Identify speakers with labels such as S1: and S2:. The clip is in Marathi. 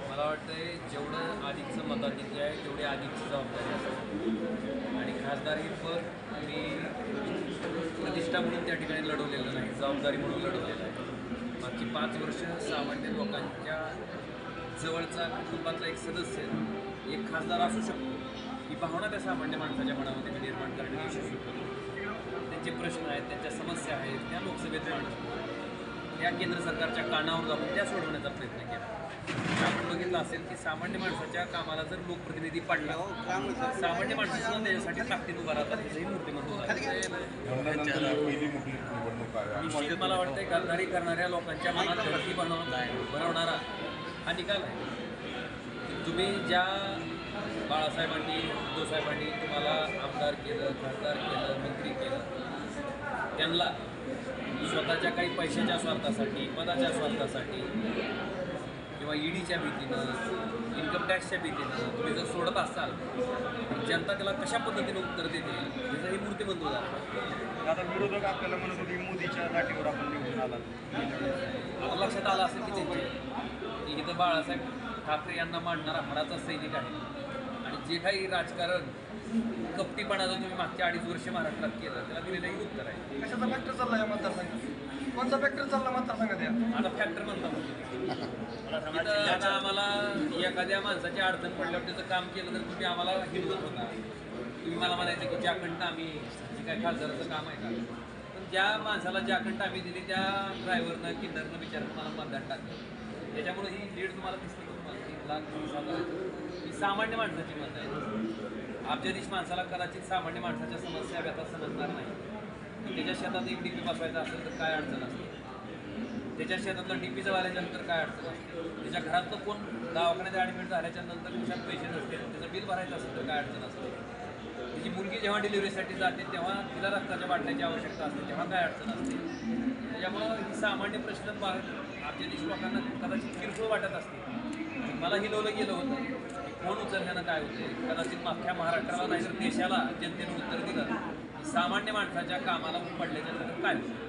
S1: मला वाटतंय जेवढं आधीचं मताधिक्य आहे तेवढी आधीची जबाबदारी असते आणि खासदार हे पद मी प्रतिष्ठा म्हणून त्या ठिकाणी लढवलेलं नाही जबाबदारी म्हणून लढवलेलं आहे. मागची पाच वर्ष सामान्य लोकांच्या जवळचा कुटुंबातला एक सदस्य एक खासदार असू शकतो. ही भावना त्या सामान्य माणसाच्या मनामध्ये निर्माण करण्याची यशस्वी त्यांचे प्रश्न आहेत त्यांच्या समस्या आहेत त्या लोकसभेत मांडतो या केंद्र सरकारच्या कानावर जाऊन त्या सोडवण्याचा प्रयत्न केला. आपण बघितलं असेल की सामान्य माणसाच्या कामाला जर लोकप्रतिनिधी पडला सामान्य माणसाचं त्याच्यासाठी ताकदीत उभा राहतात हेही मूर्तिमंत होतात
S2: आहे
S1: निश्चित मला वाटतंय गद्दारी करणाऱ्या लोकांच्या मनात धडकी बनवणार बनवणारा हा निकाल आहे. तुम्ही ज्या बाळासाहेबांनी उद्धवसाहेबांनी तुम्हाला आमदार केलं खासदार केलं मंत्री केलं. त्यांना स्वतःच्या काही पैशाच्या स्वार्थासाठी पदाच्या स्वार्थासाठी किंवा ईडीच्या भीतीनं इन्कम टॅक्सच्या भीतीनं तुम्ही जर सोडत असाल जनता त्याला कशा पद्धतीनं उत्तर देते याचं हे उदाहरण. आहे.
S3: आता विरोधक आपल्याला म्हणत होते मोदीच्या दाटीवर आपण निवडून आला
S1: आता लक्षात आलं असेल की त्यांचे. की इथं बाळासाहेब ठाकरे यांना मांडणारा हराचा सैनिक आहे. आणि जे काही राजकारण कपटीपणाचं तुम्ही मागच्या अडीच वर्ष महाराष्ट्रात केलं त्याला दिलेलं हे उत्तर आहे.
S4: कशाचा फॅक्टर चालला या मतदारसंघात? कोणता फॅक्टर चालला मतदारसंघात या?
S1: आता फॅक्टर म्हणता आता आम्हाला एखाद्या माणसाची अडचण पडल्यावर त्याचं काम केलं तर तुम्ही आम्हाला हिरवत होता तुम्ही मला म्हणायचं की ज्याकडनं आम्ही जे काय खासदाराचं काम आहे का पण ज्या माणसाला ज्याकडनं आम्ही दिली त्या ड्रायव्हरनं किन्नरनं विचारून मला मतदान टाकलं. त्याच्यामुळे ही लीड तुम्हाला दिसते तुम्हाला? तीन लाख वीस हजार ही सामान्य माणसाची मत आहे अब्जाधीश माणसाला कदाचित सामान्य माणसाच्या समस्या व्यथा समजणार नाही. त्याच्या शेतात एक डीपी बसवायचा असेल तर काय अडचण असते? त्याच्या शेतातलं डी पीचं नंतर काय अडचण असते? त्याच्या घरातलं कोण दवाखान्यात ॲडमिट झाल्याच्यानंतर पैसे नसते त्याचं बिल भरायचं असेल तर काय अडचण असते? तिची मुलगी जेव्हा डिलिव्हरीसाठी जाते तेव्हा तिला रक्ताच्या बाटल्याची आवश्यकता असते तेव्हा काय अडचण असते? त्याच्यामुळं ही सामान्य प्रश्न पा आपल्या देश लोकांना कदाचित किरकोळ वाटत असते. मला हिलवलं गेलं होतं. कोण फोन उचलण्यानं काय होते कदाचित अख्ख्या महाराष्ट्राला नाही तर देशाला जनतेनं उत्तर दिलं. सामान्य माणसाच्या कामाला पडल्याच्या काय होतं